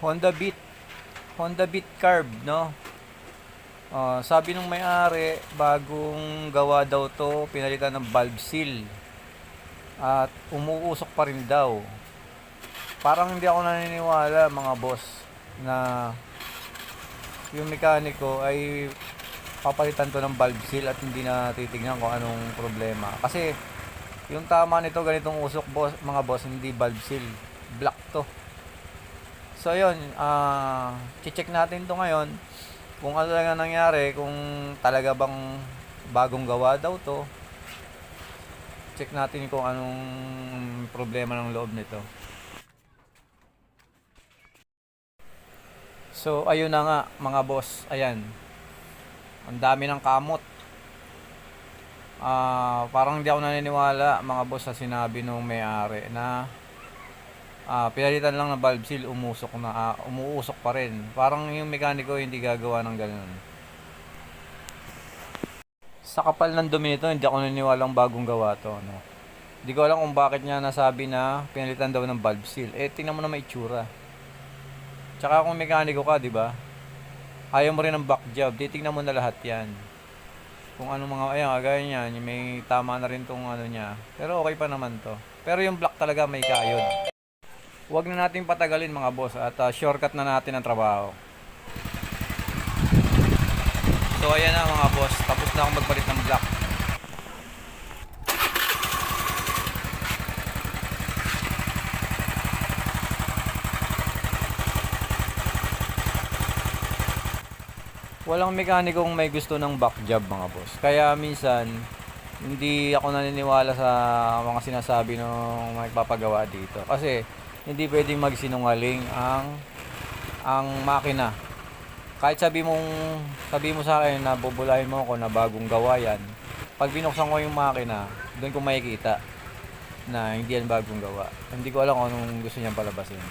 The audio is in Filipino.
Honda Beat. Honda Beat Carb no? Ah, sabi nung may-ari bagong gawa daw to pinalitan ng valve seal. At umuusok pa rin daw. Parang hindi ako naniniwala mga boss na yung mekaniko ay papalitan to ng valve seal at hindi na titignan kung anong problema. Kasi yung tama nito ganitong usok boss, mga boss hindi valve seal. Black to so yun ah check natin to ngayon kung ano talaga nangyari kung talaga bang bagong gawa daw to check natin kung anong problema ng loob nito So, ayun na nga, mga boss. Ayan. Ang dami ng kamot. Ah, parang hindi ako naniniwala, mga boss, sa sinabi nung may-ari na ah, pinalitan lang ng valve seal, umusok na, ah, umuusok pa rin. Parang yung mekaniko hindi gagawa ng ganun. Sa kapal ng dumi nito, hindi ako naniniwalang bagong gawa to. No? Hindi ko alam kung bakit niya nasabi na pinalitan daw ng valve seal. Eh, tingnan mo na may itsura. Tsaka kung mekaniko ka, di ba? Ayaw mo rin ng back job, titignan mo na lahat yan. Kung ano mga, ayan, kagaya yung may tama na rin tong ano niya. Pero okay pa naman to. Pero yung black talaga may kayod. Huwag na nating patagalin mga boss at ah, shortcut na natin ang trabaho. So ayan na mga boss, tapos na akong magpalit ng black. Walang mekanikong may gusto ng back job mga boss. Kaya minsan hindi ako naniniwala sa mga sinasabi ng magpapagawa dito. Kasi hindi pwedeng magsinungaling ang ang makina. Kahit sabi mong sabi mo sa akin na bubulahin mo ako na bagong gawa yan, pag binuksan ko yung makina, doon ko makikita na hindi yan bagong gawa. Hindi ko alam kung anong gusto niyang palabasin.